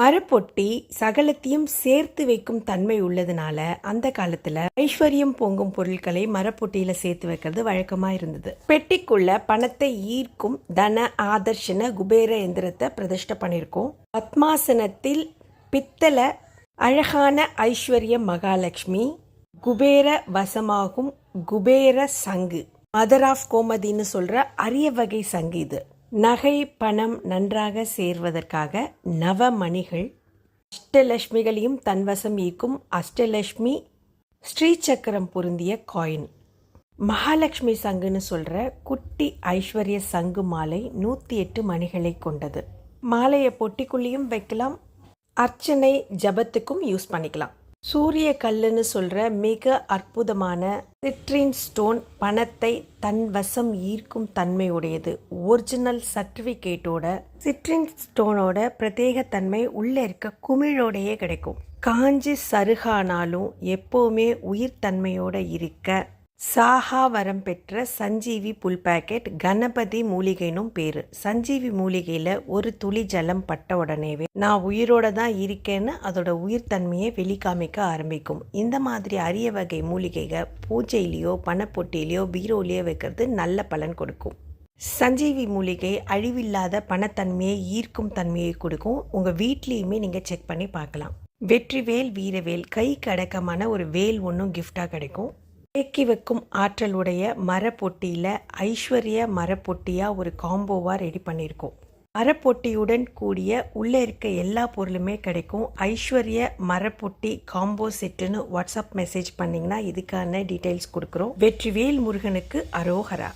மரப்பொட்டி சகலத்தையும் சேர்த்து வைக்கும் தன்மை உள்ளதுனால அந்த காலத்துல ஐஸ்வர்யம் பொங்கும் பொருட்களை மரப்பொட்டியில சேர்த்து வைக்கிறது வழக்கமா இருந்தது. பெட்டிக்குள்ள பணத்தை ஈர்க்கும் தன ஆதர்ஷன குபேர எந்திரத்தை பிரதிஷ்ட பண்ணியிருக்கோம் பத்மாசனத்தில் பித்தள அழகான ஐஸ்வர்ய மகாலட்சுமி குபேர வசமாகும் குபேர சங்கு மதர் ஆஃப் கோமதின்னு சொல்ற அரிய வகை சங்கு இது. நகை பணம் நன்றாக சேர்வதற்காக நவமணிகள். அஷ்டலட்சுமிகளையும் தன்வசம் ஈர்க்கும் அஷ்டலட்சுமி ஸ்ரீசக்கரம் பொருந்திய காயின் மகாலட்சுமி சங்குன்னு சொல்கிற குட்டி ஐஸ்வர்ய சங்கு மாலை நூற்றி எட்டு மணிகளை கொண்டது. மாலையை பொட்டிக்குள்ளேயும் வைக்கலாம். அர்ச்சனை ஜபத்துக்கும் யூஸ் பண்ணிக்கலாம். சூரிய கல்லுன்னு சொல்ற மிக அற்புதமான சிட்ரின் ஸ்டோன் பணத்தை தன் வசம் ஈர்க்கும் தன்மை உடையது ஒரிஜினல் சர்டிஃபிகேட்டோட சிட்ரின் ஸ்டோனோட பிரத்யேக தன்மை உள்ளே இருக்க குமிழோடையே கிடைக்கும். காஞ்சி சருகானாலும் எப்போவுமே உயிர் தன்மையோட இருக்க சாஹா வரம் பெற்ற சஞ்சீவி புல் பேக்கெட் கணபதி மூலிகைனும் பேர். சஞ்சீவி மூலிகையில் ஒரு துளி ஜலம் பட்ட உடனேவே நான் உயிரோட தான் இருக்கேன்னு அதோட உயிர் தன்மையை வெளிக்காமிக்க ஆரம்பிக்கும். இந்த மாதிரி அரிய வகை மூலிகைகள் பூஜையிலையோ பணப்பொட்டிலையோ பீரோலையோ வைக்கிறது நல்ல பலன் கொடுக்கும். சஞ்சீவி மூலிகை அழிவில்லாத பணத்தன்மையை ஈர்க்கும் தன்மையை கொடுக்கும். உங்கள் வீட்லேயுமே நீங்கள் செக் பண்ணி பார்க்கலாம். வெற்றிவேல் வீரவேல் கை அடக்கமான ஒரு வேல் ஒன்றும் கிஃப்டாக கிடைக்கும். தேக்கி வைக்கும் ஆற்றல் உடைய மரப்பொட்டியில் ஐஸ்வர்ய மரப்பொட்டியாக ஒரு காம்போவாக ரெடி பண்ணியிருக்கோம். மரப்பொட்டியுடன் கூடிய உள்ளே இருக்க எல்லா பொருளுமே கிடைக்கும். ஐஸ்வர்ய மரப்பொட்டி காம்போ செட்டுன்னு வாட்ஸ்அப் மெசேஜ் பண்ணிங்கன்னா இதுக்கான டீட்டெயில்ஸ் கொடுக்குறோம். வெற்றிவேல் முருகனுக்கு அரோகரா.